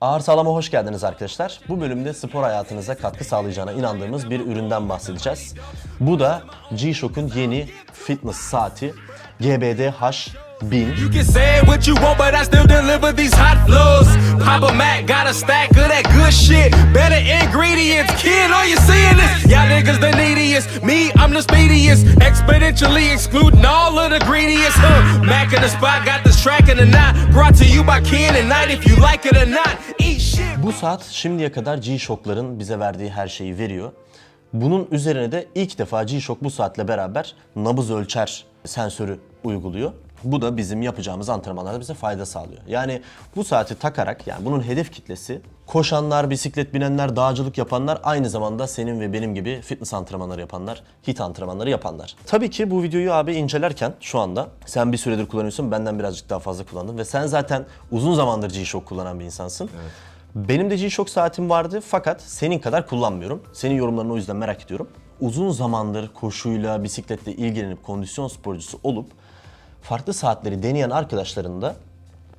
Ağır Sağlam'a hoş geldiniz arkadaşlar. Bu bölümde spor hayatınıza katkı sağlayacağına inandığımız bir üründen bahsedeceğiz. Bu da G-Shock'un yeni fitness saati GBD H1000. You can say what you want, but I still deliver these hot flows. Papa Mac got a stack of that good shit. Better ingredients, kid. Are you seeing this? Y'all niggas the neediest. Me, I'm the speediest. Exponentially excluding all of the ingredients. Huh. Mac in the spot, got this track in the knot. Brought to you by Ken and Night. If you like it or not, eat shit. Bu saat şimdiye kadar G-Shock'ların bize verdiği her şeyi veriyor. Bunun üzerine de ilk defa G-Shock bu saatle beraber nabız ölçer sensörü uyguluyor. Bu da bizim yapacağımız antrenmanlarda bize fayda sağlıyor. Yani bu saati takarak yani bunun hedef kitlesi koşanlar, bisiklet binenler, dağcılık yapanlar aynı zamanda senin ve benim gibi fitness antrenmanları yapanlar, hit antrenmanları yapanlar. Tabii ki bu videoyu abi incelerken şu anda sen bir süredir kullanıyorsun, benden birazcık daha fazla kullandın ve sen zaten uzun zamandır G-Shock kullanan bir insansın. Benim de G-Shock saatim vardı fakat senin kadar kullanmıyorum. Senin yorumlarını o yüzden merak ediyorum. Uzun zamandır koşuyla, bisikletle ilgilenip kondisyon sporcusu olup farklı saatleri deneyen arkadaşların da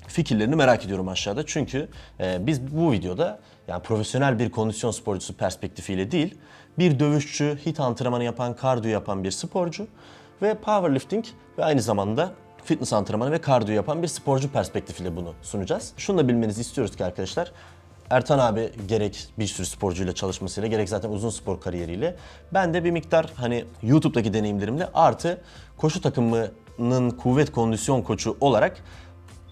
fikirlerini merak ediyorum aşağıda. Çünkü e, biz bu videoda yani profesyonel bir kondisyon sporcusu perspektifiyle değil, bir dövüşçü, hit antrenmanı yapan, kardiyo yapan bir sporcu ve powerlifting ve aynı zamanda fitness antrenmanı ve kardiyo yapan bir sporcu perspektifiyle bunu sunacağız. Şunu da bilmenizi istiyoruz ki arkadaşlar, Ertan abi gerek bir sürü sporcuyla çalışmasıyla gerek zaten uzun spor kariyeriyle ben de bir miktar hani YouTube'daki deneyimlerimle artı koşu takımının kuvvet kondisyon koçu olarak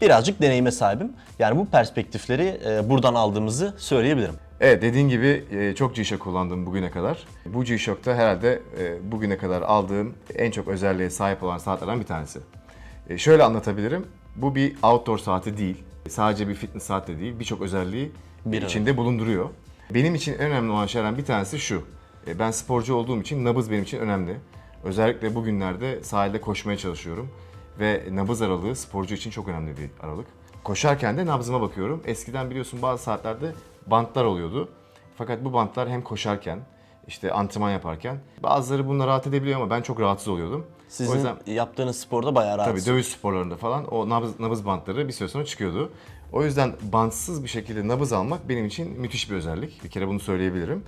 birazcık deneyime sahibim. Yani bu perspektifleri e, buradan aldığımızı söyleyebilirim. Evet dediğin gibi e, çok G-Shock kullandım bugüne kadar. Bu G-Shock'ta herhalde e, bugüne kadar aldığım en çok özelliğe sahip olan saatlerden bir tanesi. Şöyle anlatabilirim. Bu bir outdoor saati değil. Sadece bir fitness saat de değil. Birçok özelliği Bir içinde bulunduruyor. Benim için en önemli olan şeylerden bir tanesi şu. Ben sporcu olduğum için nabız benim için önemli. Özellikle bugünlerde sahilde koşmaya çalışıyorum. Ve nabız aralığı sporcu için çok önemli bir aralık. Koşarken de nabzıma bakıyorum. Eskiden biliyorsun bazı saatlerde bantlar oluyordu. Fakat bu bantlar hem koşarken, işte antrenman yaparken bazıları bununla rahat edebiliyor ama ben çok rahatsız oluyordum. Sizin o yüzden yaptığınız sporda bayağı rahat. tabii dövüş sporlarında falan o nabız, nabız bantları bir süre sonra çıkıyordu. O yüzden bantsız bir şekilde nabız almak benim için müthiş bir özellik. Bir kere bunu söyleyebilirim.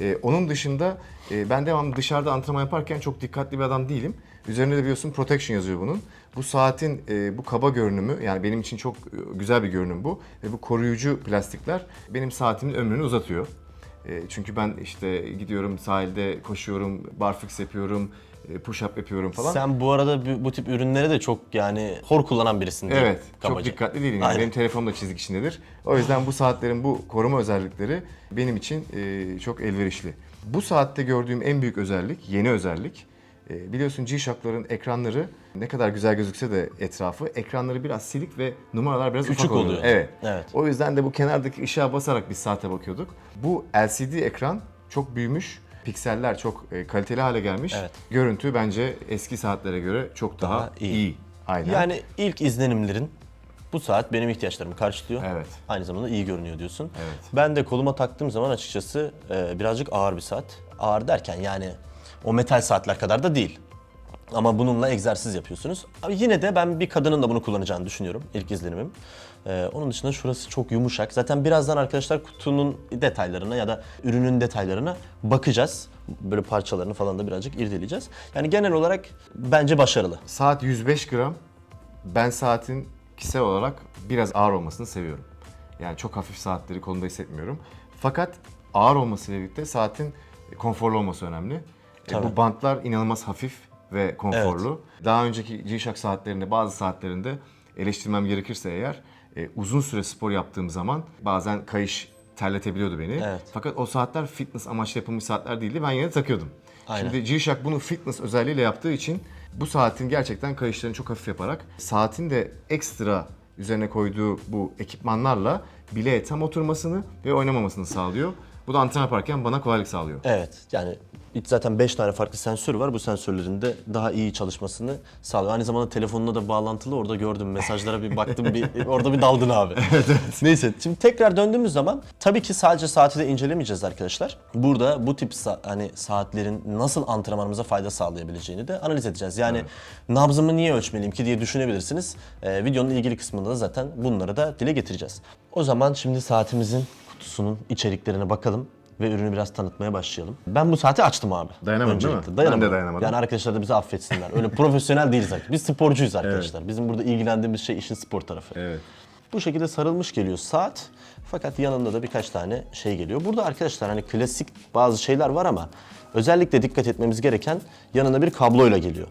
Ee, onun dışında e, ben devamlı dışarıda antrenman yaparken çok dikkatli bir adam değilim. Üzerinde de biliyorsun protection yazıyor bunun. Bu saatin e, bu kaba görünümü yani benim için çok e, güzel bir görünüm bu. Ve bu koruyucu plastikler benim saatimin ömrünü uzatıyor. E, çünkü ben işte gidiyorum sahilde koşuyorum, barfix yapıyorum, e, push up yapıyorum falan. Sen bu arada bu, bu tip ürünleri de çok yani hor kullanan birisin Evet, çok kabaca. dikkatli değilim. Yani Aynen. benim telefonum da çizik içindedir. O yüzden bu saatlerin bu koruma özellikleri benim için e, çok elverişli. Bu saatte gördüğüm en büyük özellik, yeni özellik. E, biliyorsun G-Shock'ların ekranları ne kadar güzel gözükse de etrafı, ekranları biraz silik ve numaralar biraz Küçük ufak oluyor. oluyor. Evet. Evet. O yüzden de bu kenardaki ışığa basarak biz saate bakıyorduk. Bu LCD ekran çok büyümüş. Pikseller çok e, kaliteli hale gelmiş. Evet. Görüntü bence eski saatlere göre çok daha, Daha iyi. iyi. Aynen. Yani ilk izlenimlerin bu saat benim ihtiyaçlarımı karşılıyor. Evet. Aynı zamanda iyi görünüyor diyorsun. Evet. Ben de koluma taktığım zaman açıkçası e, birazcık ağır bir saat. Ağır derken yani o metal saatler kadar da değil. Ama bununla egzersiz yapıyorsunuz. Ama yine de ben bir kadının da bunu kullanacağını düşünüyorum. İlk izlenimim. E, onun dışında şurası çok yumuşak. Zaten birazdan arkadaşlar kutunun detaylarına ya da ürünün detaylarına bakacağız. Böyle parçalarını falan da birazcık irdeleyeceğiz. Yani genel olarak bence başarılı. Saat 105 gram. Ben saatin kişisel olarak biraz ağır olmasını seviyorum. Yani çok hafif saatleri kolumda hissetmiyorum. Fakat ağır olmasıyla birlikte saatin konforlu olması önemli. E, Tabii. bu bantlar inanılmaz hafif ve konforlu. Daha önceki G-Shock saatlerinde bazı saatlerinde eleştirmem gerekirse eğer e, uzun süre spor yaptığım zaman bazen kayış terletebiliyordu beni. Evet. Fakat o saatler fitness amaçlı yapılmış saatler değildi. Ben yine takıyordum. Aynen. Şimdi G-Shock bunu fitness özelliğiyle yaptığı için bu saatin gerçekten kayışlarını çok hafif yaparak saatin de ekstra üzerine koyduğu bu ekipmanlarla bileğe tam oturmasını ve oynamamasını sağlıyor. Bu da antrenman yaparken bana kolaylık sağlıyor. Evet yani Zaten 5 tane farklı sensör var. Bu sensörlerin de daha iyi çalışmasını sağlıyor. Aynı zamanda telefonuna da bağlantılı. Orada gördüm mesajlara bir baktım. bir Orada bir daldın abi. Neyse şimdi tekrar döndüğümüz zaman tabii ki sadece saati de incelemeyeceğiz arkadaşlar. Burada bu tip sa- hani saatlerin nasıl antrenmanımıza fayda sağlayabileceğini de analiz edeceğiz. Yani nabzımı niye ölçmeliyim ki diye düşünebilirsiniz. Ee, videonun ilgili kısmında da zaten bunları da dile getireceğiz. O zaman şimdi saatimizin kutusunun içeriklerine bakalım ve ürünü biraz tanıtmaya başlayalım. Ben bu saati açtım abi. Dayanamadın değil mi? Öncelikle. Ben de Dayanamadım. dayanamadım. Yani arkadaşlar da bizi affetsinler. Öyle profesyonel değiliz artık. Biz sporcuyuz arkadaşlar. Bizim burada ilgilendiğimiz şey işin spor tarafı. Evet. Bu şekilde sarılmış geliyor saat. Fakat yanında da birkaç tane şey geliyor. Burada arkadaşlar hani klasik bazı şeyler var ama özellikle dikkat etmemiz gereken yanında bir kabloyla geliyor.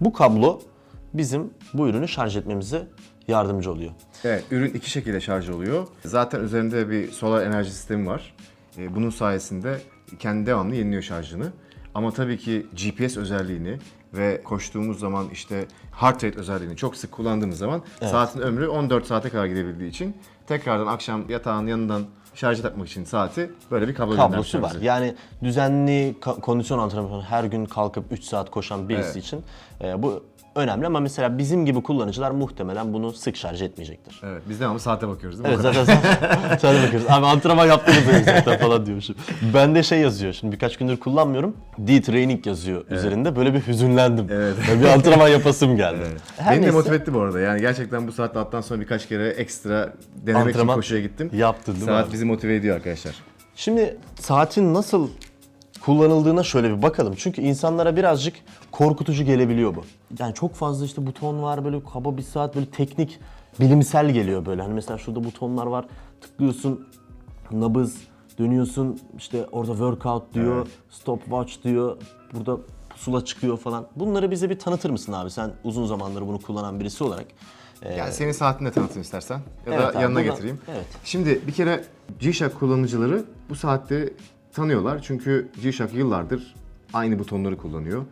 Bu kablo bizim bu ürünü şarj etmemize yardımcı oluyor. Evet, ürün iki şekilde şarj oluyor. Zaten üzerinde bir solar enerji sistemi var. Ee, Bunun sayesinde kendi devamlı yeniliyor şarjını. Ama tabii ki GPS özelliğini ve koştuğumuz zaman işte heart rate özelliğini çok sık kullandığımız zaman saatin ömrü 14 saate kadar gidebildiği için tekrardan akşam yatağın yanından şarja takmak için saati böyle bir kablo Kablosu var. bize. Yani düzenli kondisyon antrenmanı her gün kalkıp 3 saat koşan birisi Evet. için e, bu önemli ama mesela bizim gibi kullanıcılar muhtemelen bunu sık şarj etmeyecektir. Evet, biz devamlı saate bakıyoruz değil mi? Evet zaten de bakıyoruz. Abi antrenman yaptınız mı zaten falan diyormuşum. Bende şey yazıyor şimdi birkaç gündür kullanmıyorum. D-Training yazıyor üzerinde. Böyle bir hüzünlendim. Evet. Böyle bir antrenman yapasım geldi. Her Beni de neyse, motive etti bu arada. Yani gerçekten bu saatte attan sonra birkaç kere ekstra denemek Antrenman için koşuya gittim. yaptın değil mi Saat bizi motive ediyor arkadaşlar. Şimdi saatin nasıl kullanıldığına şöyle bir bakalım. Çünkü insanlara birazcık korkutucu gelebiliyor bu. Yani çok fazla işte buton var böyle kaba bir saat böyle teknik bilimsel geliyor böyle. Hani mesela şurada butonlar var. Tıklıyorsun nabız dönüyorsun işte orada workout diyor, stopwatch diyor. Burada pusula çıkıyor falan. Bunları bize bir tanıtır mısın abi? Sen uzun zamandır bunu kullanan birisi olarak. Ee, Yani senin saatini de tanıtayım istersen. Ya Evet da abi, yanına buradan- getireyim. evet. Şimdi bir kere G-Shock kullanıcıları bu saatte tanıyorlar. Çünkü G-Shock yıllardır aynı butonları kullanıyor.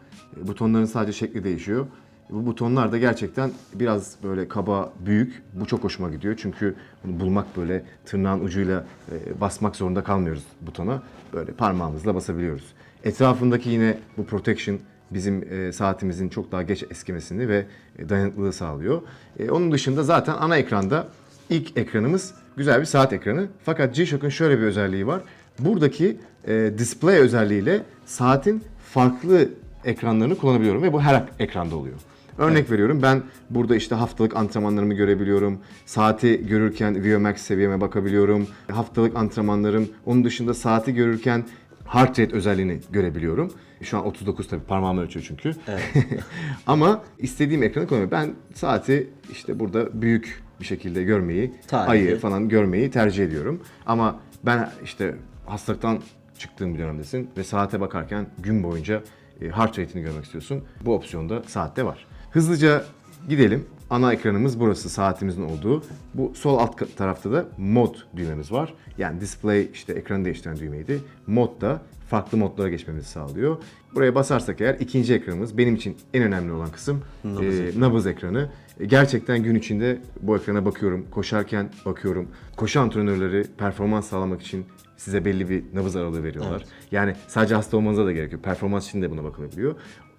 E, Butonların sadece şekli değişiyor. Bu butonlar da gerçekten biraz böyle kaba, büyük. Bu çok hoşuma gidiyor. Çünkü bunu bulmak böyle tırnağın ucuyla e, basmak zorunda kalmıyoruz butona. Böyle parmağımızla basabiliyoruz. Etrafındaki yine bu protection bizim e, saatimizin çok daha geç eskimesini ve dayanıklılığı sağlıyor. Onun dışında zaten ana ekranda ilk ekranımız güzel bir saat ekranı. Fakat G-Shock'un şöyle bir özelliği var. Buradaki e, display özelliğiyle saatin farklı ekranlarını kullanabiliyorum ve bu her ekranda oluyor. Örnek veriyorum ben burada işte haftalık antrenmanlarımı görebiliyorum. Saati görürken VO2max seviyeme bakabiliyorum. Haftalık antrenmanlarım onun dışında saati görürken heart rate özelliğini görebiliyorum. Şu an 39 tabii parmağımı ölçüyor çünkü. Ama istediğim ekranı kullanıyorum. Ben saati işte burada büyük bir şekilde görmeyi, Tarihi. ayı falan görmeyi tercih ediyorum. Ama ben işte hastalıktan çıktığım bir dönemdesin ve saate bakarken gün boyunca e, heart rate'ini görmek istiyorsun. Bu opsiyonda saatte var. Hızlıca gidelim. Ana ekranımız burası saatimizin olduğu. Bu sol alt tarafta da mod düğmemiz var. Yani display işte ekranı değiştiren düğmeydi. Mod da farklı modlara geçmemizi sağlıyor. Buraya basarsak eğer ikinci ekranımız benim için en önemli olan kısım nabız, nabız ekranı. E, Gerçekten gün içinde bu ekrana bakıyorum. Koşarken bakıyorum. Koşu antrenörleri performans sağlamak için size belli bir nabız aralığı veriyorlar. Yani sadece hasta olmanıza da gerek yok. Performans için de buna bakılabiliyor.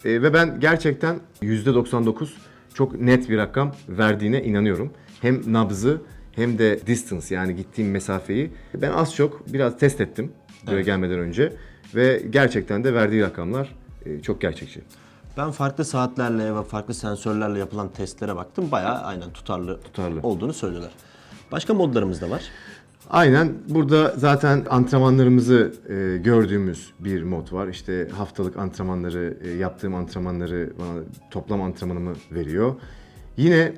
E, ve ben gerçekten %99 çok net bir rakam verdiğine inanıyorum. Hem nabzı hem de distance yani gittiğim mesafeyi ben az çok biraz test ettim buraya gelmeden önce ve gerçekten de verdiği rakamlar e, çok gerçekçi. Ben farklı saatlerle ve farklı sensörlerle yapılan testlere baktım. Bayağı aynen tutarlı, Tutarlı. olduğunu söylüyorlar. Başka modlarımız da var. Aynen burada zaten antrenmanlarımızı e, gördüğümüz bir mod var. İşte haftalık antrenmanları, e, yaptığım antrenmanları bana toplam antrenmanımı veriyor. Yine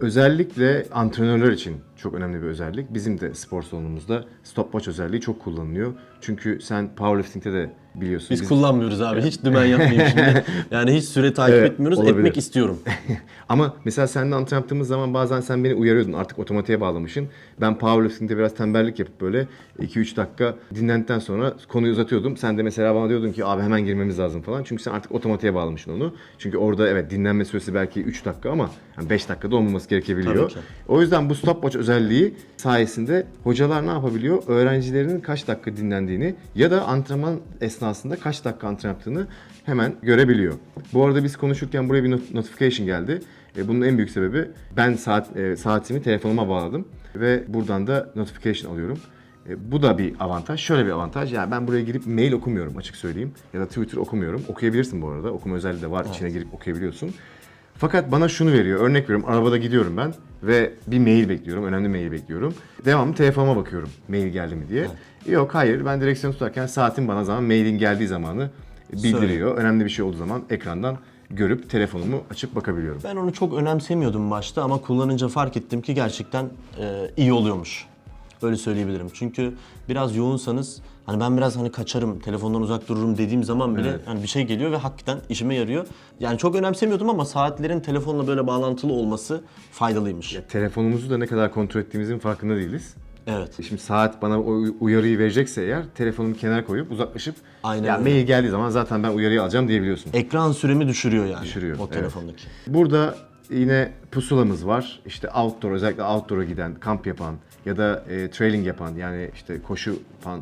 özellikle antrenörler için çok önemli bir özellik. Bizim de spor salonumuzda stopwatch özelliği çok kullanılıyor. Çünkü sen powerlifting'te de biliyorsun. Biz kullanmıyoruz abi. Hiç dümen yapmayayım şimdi. Yani hiç süre takip Evet, etmiyoruz. olabilir. Etmek istiyorum. Ama mesela seninle antrenman yaptığımız zaman bazen sen beni uyarıyordun. Artık otomatiğe bağlamışsın. Ben powerlifting'de biraz tembellik yapıp böyle 2-3 dakika dinlendikten sonra konuyu uzatıyordum. Sen de mesela bana diyordun ki abi hemen girmemiz lazım falan. Çünkü sen artık otomatiğe bağlamışsın onu. Çünkü orada evet dinlenme süresi belki 3 dakika ama 5 dakikada olmaması gerekebiliyor. O yüzden bu stopwatch özelliği sayesinde hocalar ne yapabiliyor? Öğrencilerinin kaç dakika dinlendiğini ya da antrenman esnasında esnasında kaç dakika antrenman yaptığını hemen görebiliyor. Bu arada biz konuşurken buraya bir not- notification geldi. E, bunun en büyük sebebi ben saat e, saatimi telefonuma bağladım ve buradan da notification alıyorum. E, bu da bir avantaj. Şöyle bir avantaj. Yani ben buraya girip mail okumuyorum açık söyleyeyim. Ya da Twitter okumuyorum. Okuyabilirsin bu arada. Okuma özelliği de var. İçine girip okuyabiliyorsun. Fakat bana şunu veriyor. Örnek veriyorum. Arabada gidiyorum ben ve bir mail bekliyorum. Önemli mail bekliyorum. Devamlı telefonuma bakıyorum. Mail geldi mi diye. Yok hayır. Ben direksiyon tutarken saatim bana zaman mailin geldiği zamanı bildiriyor. Önemli bir şey olduğu zaman ekrandan görüp telefonumu açıp bakabiliyorum. Ben onu çok önemsemiyordum başta ama kullanınca fark ettim ki gerçekten e, iyi oluyormuş. Öyle söyleyebilirim. Çünkü biraz yoğunsanız hani ben biraz hani kaçarım, telefondan uzak dururum dediğim zaman bile Evet. hani bir şey geliyor ve hakikaten işime yarıyor. Yani çok önemsemiyordum ama saatlerin telefonla böyle bağlantılı olması faydalıymış. Telefonumuzu da ne kadar kontrol ettiğimizin farkında değiliz. Evet. Şimdi saat bana o uyarıyı verecekse eğer telefonumu kenara koyup uzaklaşıp Aynen ya öyle. mail geldiği zaman zaten ben uyarıyı alacağım diyebiliyorsun. Ekran süremi düşürüyor yani Düşürüyor, o evet. telefondaki. Burada yine pusulamız var. İşte outdoor özellikle outdoor'a giden, kamp yapan ya da e, trailing yapan yani işte koşu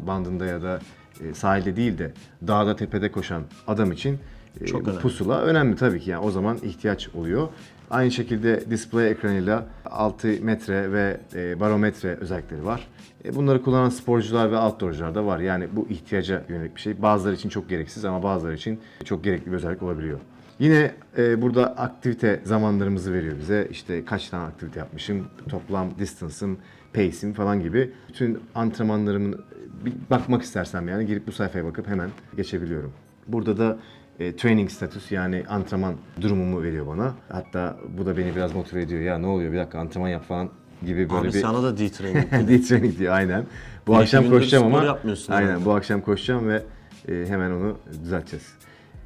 bandında ya da e, sahilde değil de dağda tepede koşan adam için e, Çok önemli. pusula önemli tabii ki yani o zaman ihtiyaç oluyor. Aynı şekilde display ekranıyla 6 metre ve e, barometre özellikleri var. E, bunları kullanan sporcular ve outdoorcular da var. Yani bu ihtiyaca yönelik bir şey. Bazıları için çok gereksiz ama bazıları için çok gerekli bir özellik olabiliyor. Yine e, burada aktivite zamanlarımızı veriyor bize. İşte kaç tane aktivite yapmışım, toplam distance'ım, pace'im falan gibi. Bütün antrenmanlarımın bir bakmak istersem yani girip bu sayfaya bakıp hemen geçebiliyorum. Burada da e, training status yani antrenman durumumu veriyor bana. Hatta bu da beni biraz motive ediyor. Ya ne oluyor bir dakika antrenman yap falan gibi böyle Abi bir sana da D-Training. D training diyor aynen. Bu Bir iki akşam koşacağım ama aynen bu akşam koşacağım ve e, hemen onu düzelteceğiz.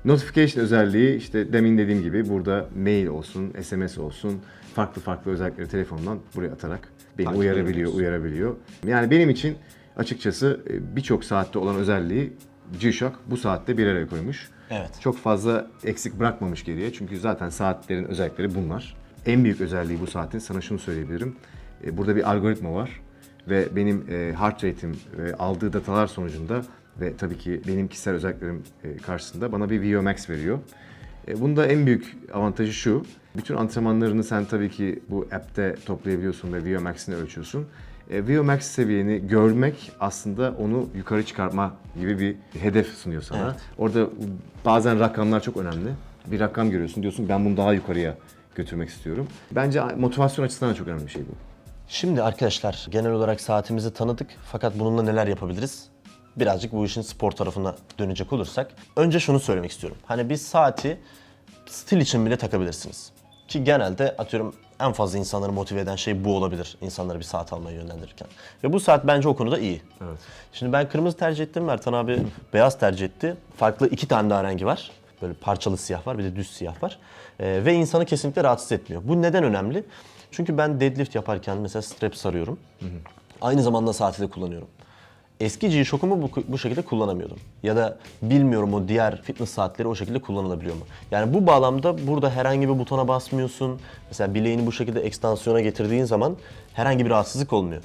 Notification özelliği işte demin dediğim gibi burada mail olsun, SMS olsun, farklı farklı özellikleri telefondan buraya atarak beni Takip uyarabiliyor, edebiliyorsun. uyarabiliyor. Yani benim için açıkçası e, birçok saatte olan özelliği G-Shock bu saatte bir araya koymuş. Evet. Çok fazla eksik bırakmamış geriye çünkü zaten saatlerin özellikleri bunlar. En büyük özelliği bu saatin sana şunu söyleyebilirim. E, Burada bir algoritma var ve benim e, heart rate'im ve aldığı datalar sonucunda ve tabii ki benim kişisel özelliklerim e, karşısında bana bir VO Max veriyor. E, Bunda en büyük avantajı şu. Bütün antrenmanlarını sen tabii ki bu app'te toplayabiliyorsun ve VO Max'ini ölçüyorsun. E, VO Max seviyeni görmek aslında onu yukarı çıkarma gibi bir hedef sunuyor sana. Evet. Orada bazen rakamlar çok önemli. Bir rakam görüyorsun diyorsun ben bunu daha yukarıya götürmek istiyorum. Bence motivasyon açısından da çok önemli bir şey bu. Şimdi arkadaşlar genel olarak saatimizi tanıdık fakat bununla neler yapabiliriz? Birazcık bu işin spor tarafına dönecek olursak. Önce şunu söylemek istiyorum. Hani biz saati stil için bile takabilirsiniz. Ki genelde atıyorum en fazla insanları motive eden şey bu olabilir. İnsanları bir saat almaya yönlendirirken. Ve bu saat bence o konuda iyi. Evet. Şimdi ben kırmızı tercih ettim. Mertan abi beyaz tercih etti. Farklı iki tane daha rengi var. Böyle parçalı siyah var bir de düz siyah var. Ee, ve insanı kesinlikle rahatsız etmiyor. Bu neden önemli? Çünkü ben deadlift yaparken mesela strap sarıyorum. Aynı zamanda saati de kullanıyorum. Eski G-Shock'umu bu, bu şekilde kullanamıyordum. Ya da bilmiyorum o diğer fitness saatleri o şekilde kullanılabiliyor mu? Yani bu bağlamda burada herhangi bir butona basmıyorsun. Mesela bileğini bu şekilde ekstansiyona getirdiğin zaman herhangi bir rahatsızlık olmuyor.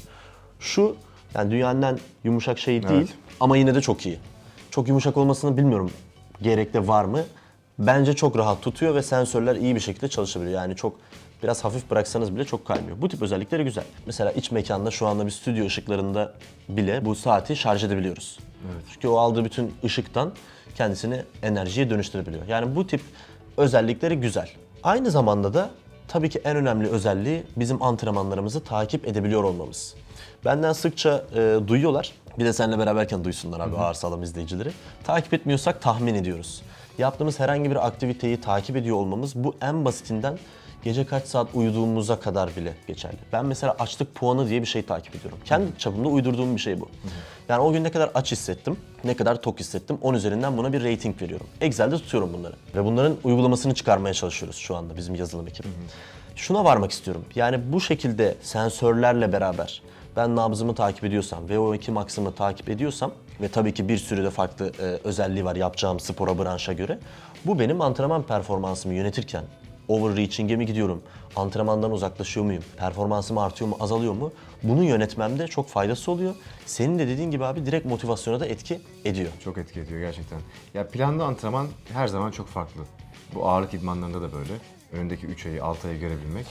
Şu yani dünyanın en yumuşak şey değil ama yine de çok iyi. Çok yumuşak olmasını bilmiyorum gerekli var mı? Bence çok rahat tutuyor ve sensörler iyi bir şekilde çalışabiliyor. Yani çok biraz hafif bıraksanız bile çok kaymıyor. Bu tip özellikleri güzel. Mesela iç mekanda şu anda bir stüdyo ışıklarında bile bu saati şarj edebiliyoruz. Çünkü o aldığı bütün ışıktan kendisini enerjiye dönüştürebiliyor. Yani bu tip özellikleri güzel. Aynı zamanda da tabii ki en önemli özelliği bizim antrenmanlarımızı takip edebiliyor olmamız. Benden sıkça e, duyuyorlar. Bir de seninle beraberken duysunlar abi ağır sağlam izleyicileri. Takip etmiyorsak tahmin ediyoruz. Yaptığımız herhangi bir aktiviteyi takip ediyor olmamız bu en basitinden gece kaç saat uyuduğumuza kadar bile geçerli. Ben mesela açlık puanı diye bir şey takip ediyorum. Kendi çapımda uydurduğum bir şey bu. Yani o gün ne kadar aç hissettim, ne kadar tok hissettim, 10 üzerinden buna bir rating veriyorum. Excel'de tutuyorum bunları. Ve bunların uygulamasını çıkarmaya çalışıyoruz şu anda bizim yazılım ekibi. Şuna varmak istiyorum. Yani bu şekilde sensörlerle beraber ben nabzımı takip ediyorsam, VO2 maksimumı takip ediyorsam ve tabii ki bir sürü de farklı e, özelliği var yapacağım spora, branşa göre. Bu benim antrenman performansımı yönetirken overreaching'e mi gidiyorum? Antrenmandan uzaklaşıyor muyum? Performansım artıyor mu, azalıyor mu? Bunu yönetmemde çok faydası oluyor. Senin de dediğin gibi abi direkt motivasyona da etki ediyor. Çok etki ediyor gerçekten. Ya planlı antrenman her zaman çok farklı. Bu ağırlık idmanlarında da böyle. Önündeki 3 ayı, 6 ayı görebilmek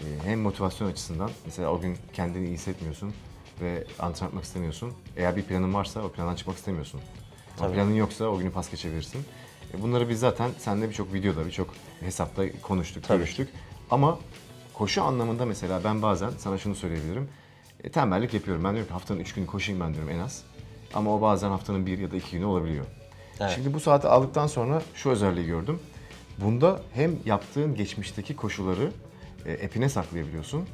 e, hem motivasyon açısından mesela o gün kendini iyi hissetmiyorsun ve antrenman yapmak istemiyorsun. Eğer bir planın varsa o plandan çıkmak istemiyorsun. Tabii. planın yoksa o günü pas geçebilirsin. E, Bunları biz zaten seninle birçok videoda, birçok hesapta konuştuk, Tabii. görüştük. Ama koşu anlamında mesela ben bazen sana şunu söyleyebilirim. E, tembellik yapıyorum. Ben diyorum ki haftanın 3 günü koşayım ben diyorum en az. Ama o bazen haftanın 1 ya da 2 günü olabiliyor. Evet. Şimdi bu saati aldıktan sonra şu özelliği gördüm. Bunda hem yaptığın geçmişteki koşuları e, epine saklayabiliyorsun.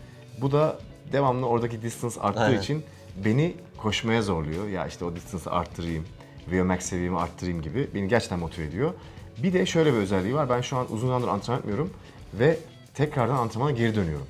Bu da devamlı oradaki distance arttığı Aynen. için beni koşmaya zorluyor. Ya işte o distance'ı arttırayım, VO2max seviyemi arttırayım gibi beni gerçekten motive ediyor. Bir de şöyle bir özelliği var. Ben şu an uzun zamandır antrenman yapmıyorum ve tekrardan antrenmana geri dönüyorum.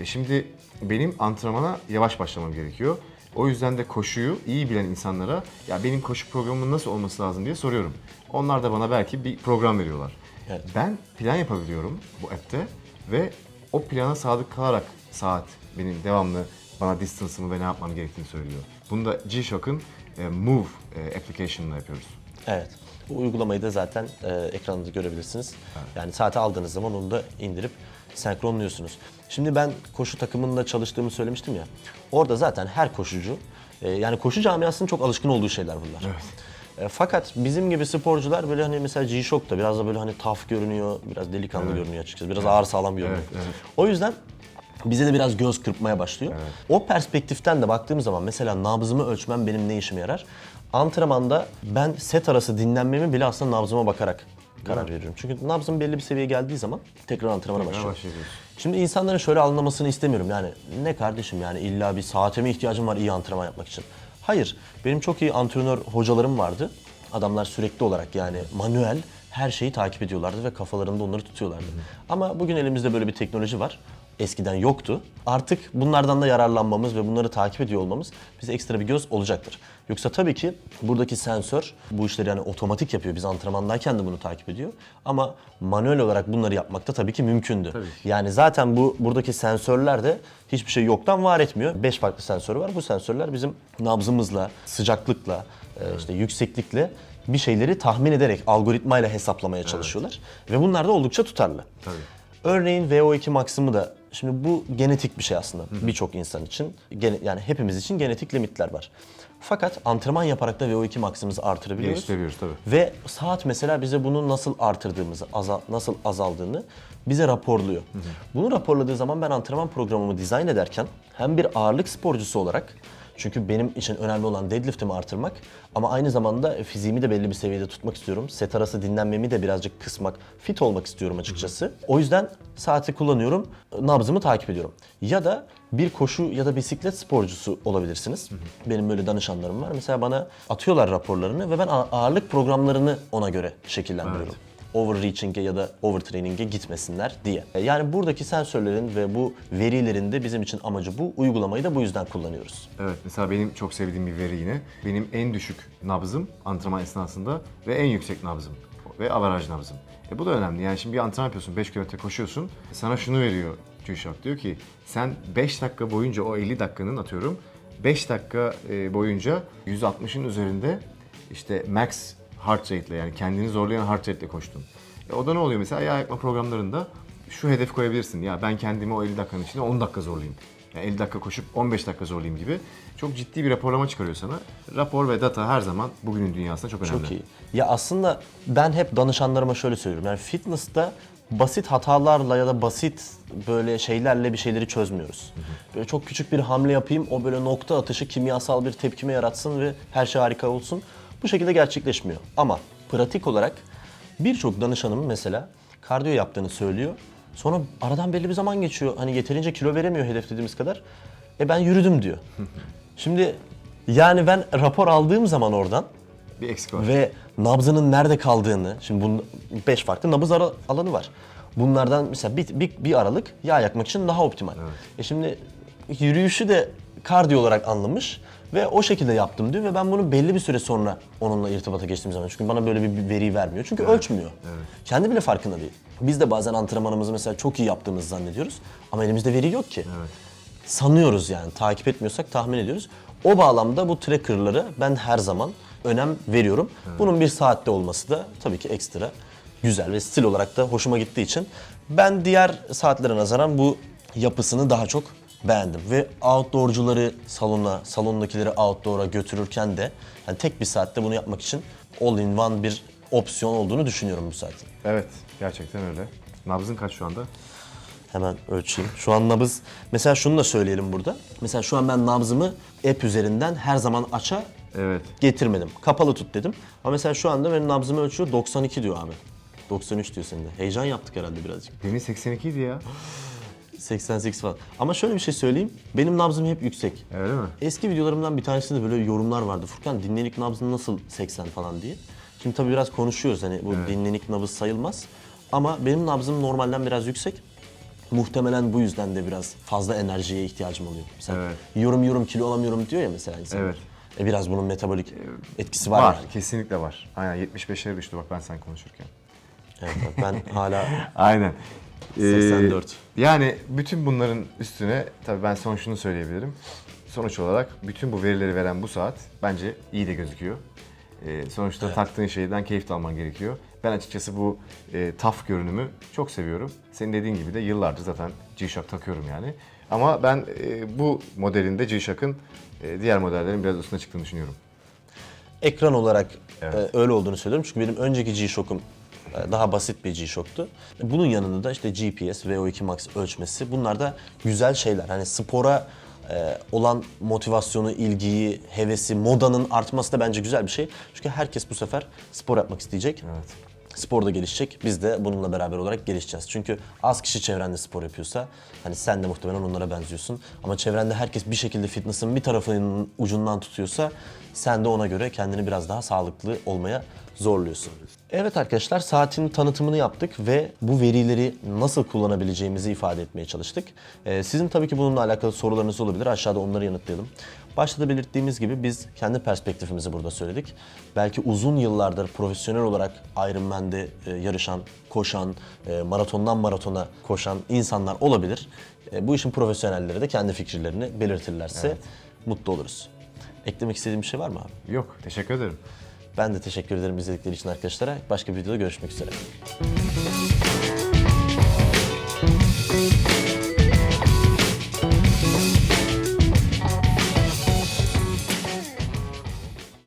E şimdi benim antrenmana yavaş başlamam gerekiyor. O yüzden de koşuyu iyi bilen insanlara ya benim koşu programımın nasıl olması lazım diye soruyorum. Onlar da bana belki bir program veriyorlar. Evet. Ben plan yapabiliyorum bu app'te ve o plana sadık kalarak saat benim devamlı bana distance'ımı ve ne yapmam gerektiğini söylüyor. Bunu da G-Shock'ın e, Move e, application'la yapıyoruz. Evet. Bu uygulamayı da zaten e, ekranınızda görebilirsiniz. Yani saate aldığınız zaman onu da indirip senkronluyorsunuz. Şimdi ben koşu takımında çalıştığımı söylemiştim ya. Orada zaten her koşucu, e, yani koşu camiasının çok alışkın olduğu şeyler bunlar. E, fakat bizim gibi sporcular böyle hani mesela G-Shock da biraz da böyle hani tough görünüyor, biraz delikanlı görünüyor açıkçası. Biraz ağır sağlam görünüyor. Evet, evet. O yüzden bize de biraz göz kırpmaya başlıyor. O perspektiften de baktığım zaman mesela nabzımı ölçmem benim ne işime yarar? Antrenmanda ben set arası dinlenmemi bile aslında nabzıma bakarak karar veriyorum. Çünkü nabzım belli bir seviyeye geldiği zaman tekrar antrenmana başlıyorum. başlıyoruz. Şimdi insanların şöyle anlamasını istemiyorum. Yani ne kardeşim yani illa bir saate mi ihtiyacım var iyi antrenman yapmak için? Hayır. Benim çok iyi antrenör hocalarım vardı. Adamlar sürekli olarak yani manuel her şeyi takip ediyorlardı ve kafalarında onları tutuyorlardı. Ama bugün elimizde böyle bir teknoloji var. Eskiden yoktu. Artık bunlardan da yararlanmamız ve bunları takip ediyor olmamız bize ekstra bir göz olacaktır. Yoksa tabii ki buradaki sensör bu işleri yani otomatik yapıyor. Biz antrenmandayken de bunu takip ediyor. Ama manuel olarak bunları yapmak da tabii ki mümkündü. Tabii. Yani zaten bu buradaki sensörler de hiçbir şey yoktan var etmiyor. 5 farklı sensörü var. Bu sensörler bizim nabzımızla, sıcaklıkla, e, işte yükseklikle bir şeyleri tahmin ederek algoritmayla hesaplamaya çalışıyorlar. Ve bunlar da oldukça tutarlı. Tabii. Örneğin VO2 maksimı da şimdi bu genetik bir şey aslında birçok insan için. Gene- yani hepimiz için genetik limitler var. Fakat antrenman yaparak da VO2 maksimimizi artırabiliyoruz. Geliştirebiliyoruz tabii. Ve saat mesela bize bunu nasıl artırdığımızı, aza- nasıl azaldığını bize raporluyor. Bunu raporladığı zaman ben antrenman programımı dizayn ederken hem bir ağırlık sporcusu olarak çünkü benim için önemli olan deadlift'imi artırmak ama aynı zamanda fiziğimi de belli bir seviyede tutmak istiyorum. Set arası dinlenmemi de birazcık kısmak, fit olmak istiyorum açıkçası. O yüzden saati kullanıyorum, nabzımı takip ediyorum. Ya da bir koşu ya da bisiklet sporcusu olabilirsiniz. Benim böyle danışanlarım var. Mesela bana atıyorlar raporlarını ve ben ağırlık programlarını ona göre şekillendiriyorum. Overreaching'e ya da overtraining'e gitmesinler diye. Yani buradaki sensörlerin ve bu verilerin de bizim için amacı bu. Uygulamayı da bu yüzden kullanıyoruz. Evet mesela benim çok sevdiğim bir veri yine. Benim en düşük nabzım antrenman esnasında ve en yüksek nabzım ve averaj nabzım. E bu da önemli. Yani şimdi bir antrenman yapıyorsun, 5 kilometre koşuyorsun. Sana şunu veriyor G-Shock. Diyor ki sen 5 dakika boyunca o 50 dakikanın atıyorum 5 dakika e, boyunca 160'ın üzerinde işte max heart rate ile yani kendini zorlayan heart rate ile koştun. E o da ne oluyor mesela yağ yakma programlarında şu hedef koyabilirsin. Ya ben kendimi o 50 dakikanın içinde 10 dakika zorlayayım. Yani 50 dakika koşup 15 dakika zorlayayım gibi çok ciddi bir raporlama çıkarıyor sana. Rapor ve data her zaman bugünün dünyasında çok önemli. Çok iyi. Ya aslında ben hep danışanlarıma şöyle söylüyorum. Yani fitness'ta basit hatalarla ya da basit böyle şeylerle bir şeyleri çözmüyoruz. Böyle çok küçük bir hamle yapayım, o böyle nokta atışı kimyasal bir tepkime yaratsın ve her şey harika olsun. Bu şekilde gerçekleşmiyor. Ama pratik olarak birçok danışanım mesela kardiyo yaptığını söylüyor. Sonra aradan belli bir zaman geçiyor. Hani yeterince kilo veremiyor hedeflediğimiz kadar. E ben yürüdüm diyor. Şimdi yani ben rapor aldığım zaman oradan Bir eksik var. ve nabzının nerede kaldığını, şimdi bunun 5 farklı nabız ara- alanı var. Bunlardan mesela bir, bir, bir aralık yağ yakmak için daha optimal. E şimdi yürüyüşü de kardiyo olarak anlamış Ve o şekilde yaptım diyor ve ben bunu belli bir süre sonra onunla irtibata geçtiğim zaman çünkü bana böyle bir, bir veri vermiyor. Çünkü ölçmüyor. Kendi bile farkında değil. Biz de bazen antrenmanımızı mesela çok iyi yaptığımızı zannediyoruz ama elimizde veri yok ki. Sanıyoruz yani takip etmiyorsak tahmin ediyoruz. O bağlamda bu tracker'ları ben her zaman önem veriyorum. Bunun bir saatte olması da tabii ki ekstra güzel ve stil olarak da hoşuma gittiği için ben diğer saatlere nazaran bu yapısını daha çok beğendim. Ve outdoorcuları salona, salondakileri outdoor'a götürürken de yani tek bir saatte bunu yapmak için all in one bir opsiyon olduğunu düşünüyorum bu saatin. Evet, gerçekten öyle. Nabzın kaç şu anda? Hemen ölçeyim. Şu an nabız, mesela şunu da söyleyelim burada. Mesela şu an ben nabzımı app üzerinden her zaman aça Evet. getirmedim. Kapalı tut dedim. Ama mesela şu anda benim nabzımı ölçüyor 92 diyor abi. 93 diyor senin de. Heyecan yaptık herhalde birazcık. Demin 82 idi ya. 88 falan. Ama şöyle bir şey söyleyeyim. Benim nabzım hep yüksek. Öyle mi? Eski videolarımdan bir tanesinde böyle yorumlar vardı. Furkan dinlenik nabzın nasıl 80 falan diye. Şimdi tabii biraz konuşuyoruz hani bu dinlenik nabız sayılmaz. Ama benim nabzım normalden biraz yüksek. Muhtemelen bu yüzden de biraz fazla enerjiye ihtiyacım oluyor. Mesela Evet. yiyorum yiyorum kilo alamıyorum diyor ya mesela insan. Evet. E biraz bunun metabolik etkisi var, Var, yani. kesinlikle var. Aynen 75'lere düştü bak ben sen konuşurken. Evet, ben hala Aynen. Ee, 84. yani bütün bunların üstüne tabii ben son şunu söyleyebilirim. Sonuç olarak bütün bu verileri veren bu saat bence iyi de gözüküyor. Ee, sonuçta taktığın şeyden keyif de alman gerekiyor. Ben açıkçası bu e, taf görünümü çok seviyorum. Senin dediğin gibi de yıllardır zaten G-Shock takıyorum yani. Ama ben e, bu modelinde G-Shock'ın e, diğer modellerin biraz üstüne çıktığını düşünüyorum. ekran olarak Evet. e, öyle olduğunu söylüyorum. Çünkü benim önceki G-Shock'um daha basit bir G-Shock'tu. Bunun yanında da işte GPS, VO2 Max ölçmesi bunlar da güzel şeyler. Hani spora e, olan motivasyonu, ilgiyi, hevesi, modanın artması da bence güzel bir şey. Çünkü herkes bu sefer spor yapmak isteyecek. Evet. Spor da gelişecek. Biz de bununla beraber olarak gelişeceğiz. Çünkü az kişi çevrende spor yapıyorsa hani sen de muhtemelen onlara benziyorsun. Ama çevrende herkes bir şekilde fitness'ın bir tarafının ucundan tutuyorsa sen de ona göre kendini biraz daha sağlıklı olmaya zorluyorsun. Evet arkadaşlar saatin tanıtımını yaptık ve bu verileri nasıl kullanabileceğimizi ifade etmeye çalıştık. Ee, sizin tabii ki bununla alakalı sorularınız olabilir. Aşağıda onları yanıtlayalım. Başta da belirttiğimiz gibi biz kendi perspektifimizi burada söyledik. Belki uzun yıllardır profesyonel olarak Ironman'de e, yarışan, koşan, e, maratondan maratona koşan insanlar olabilir. E, bu işin profesyonelleri de kendi fikirlerini belirtirlerse mutlu oluruz. Eklemek istediğim bir şey var mı abi? Yok, teşekkür ederim. Ben de teşekkür ederim izledikleri için arkadaşlara. Başka bir videoda görüşmek üzere.